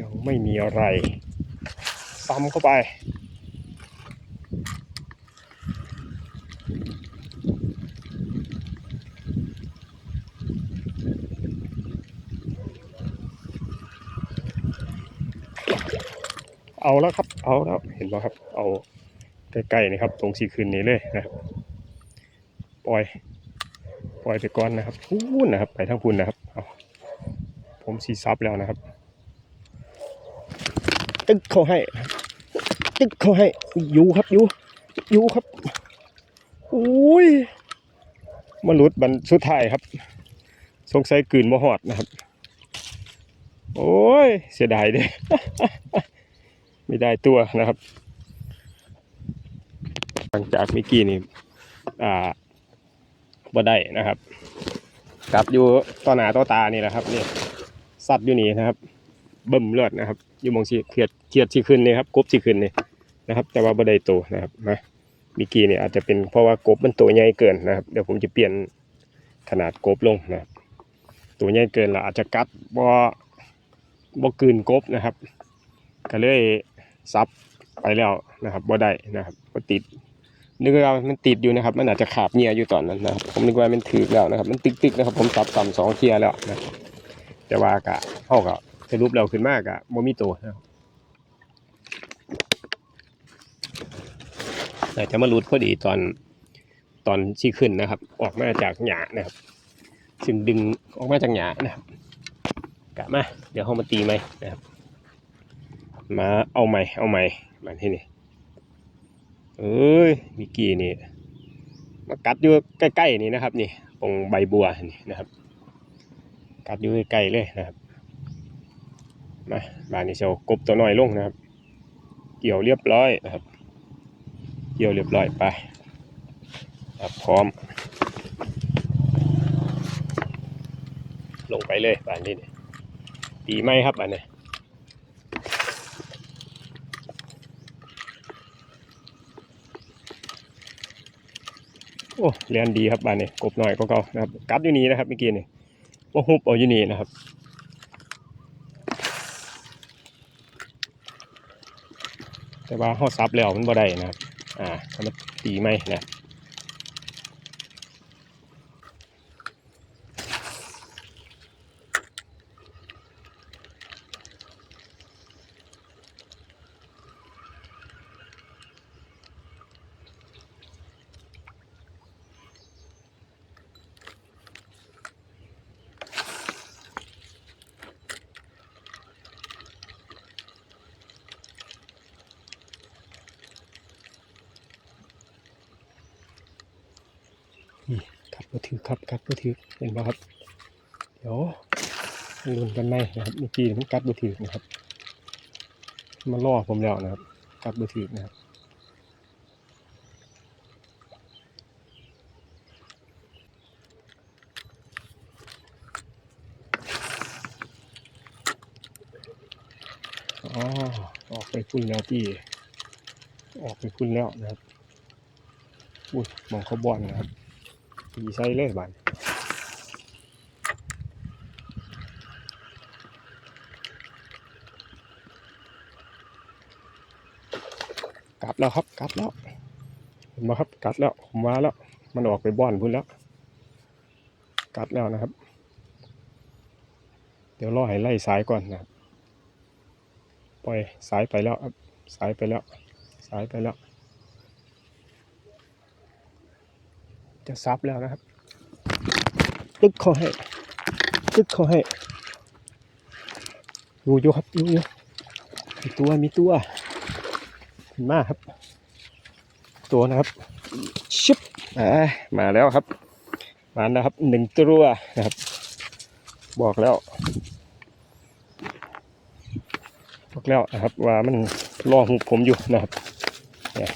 ยังไม่มีอะไร ซ้ำเข้าไป เอาแล้วครับ เอาแล้วเห็นไหมครับ เอาใกล้ๆนี่ครับ ตรงสีคืนนี้เลยนะครับ ปล่อย ปล่อยไปก่อนนะครับพูนนะครับ ไปทางพูนนะครับ เอาผมสีซับแล้วนะครับ ตึกเขาให้ ตึกเขาให้อยู่ครับอยู่อยู่ครับอุ้ยมาหลุดบันสุดท้ายครับสงสัยกลืนมาหอดนะครับ โอ้ย เสียดายเด้ไม่ได้ตัวนะครับ หลังจากเมื่อกี้นี่อ่าบ่ได้นะครับกลับอยู่ต่อหน้าต่อตานี่แหละครับนี่สัตว์อยู่นี่นะครับ เบิ่มเลือดนะครับ อยู่มองสีเขียด เขียดสีขึ้นนี่ครับกบสีขึ้นนี่นะครับ แต่ว่าบ่ได้ตัวนะครับนะมื่อกี้นี่ยอาจจะเป็นเพราะว่ากบมันตัวใหญ่เกินนะครับ เดี๋ยวผมจะเปลี่ยนขนาดกบลงนะตัวใหญ่เกินแล้วอาจจะกัดบ่บ่กืนกบนะครับ ก็เลยซับไปแล้วนะครับบ่ได้นะครับบ่ติดนึกว่ามันติดอยู่นะครับ มันอาจจะขาบเงียอยู่ตอนนั้นนะครับผมนึกว่ามันถือแล้วนะครับ มันติกๆนะครับ ผมซับซ้ำสองเทียแล้วนะแต่ว่ากะเฮาก็สรุปแล้วขึ้นมากะบ่มีตัวนะครับ แต่จะมาหลุดพอดีตอนตอนที่ขึ้นนะครับ ออกมาจากหญ้านะครับ ซึ่งดึงออกมาจากหญ้านะครับกะมาเดี๋ยวเฮามาตีไหมนะครับ มาเอาใหม่เอาใหม่มาที่นี่เอ้ยมิกกี้นี่มากัดอยู่ใกล้ๆนี่นะครับ นี่ตรงใบบัวนี่นะครับ กัดอยู่ใกล้ๆเลยนะครับมาบานนี้เชียวกบตัวน้อยลงนะครับ เกี่ยวเรียบร้อยนะครับ เกี่ยวเรียบร้อยไปครับพร้อม ลงไปเลยบานนี้นี่ตีไหมครับบานนี้โอ้เรียนดีครับบ้านนี้กบหน่อยก็เก่านะครับ กัดอยู่นี่นะครับเมื่อกี้นี่ว่าฮุบเอาอยู่นี่นะครับแต่ว่าห้อซับแล้วมันบ่ได้นะครับ อ่าถ้าตีไหมนะ กัดบ่ถือครับกัดบ่ถือเห็นป่ะครับ เดี๋ยวลุ้นกันไหมนะครับเมื่อกี้มันกัดบ่ถือนะครับ มันล่อผมแล้วนะครับ กัดบ่ถือนะครับอ๋อออกไปพุ่นแล้วพี่ออกไปพุ่นแล้วนะครับอุ้ยมองเขาบอลนะครับ ตีใส่เลยบานกลับแล้วครับกลับแล้วเห็นไหมครับกัดแล้วผมมาแล้ว มันออกไปบอนพุ่นแล้ว กัดแล้วนะครับ เดี๋ยวรอให้ไล่สายก่อนนะปล่อยสายไปแล้วครับสายไปแล้ว สายไปแล้ว จะซับแล้วนะครับ ตึกเขาให้ ตึกเขาให้อยู่อยู่ครับอยู่อยู่มีตัวมีตัวเห็นมากครับ ตัวนะครับชิบอ่ามาแล้วครับ มาแล้วครับหนึ่งตัวนะครับ บอกแล้วบอกแล้วนะครับว่ามันรอหุบผมอยู่นะครับเนี่ย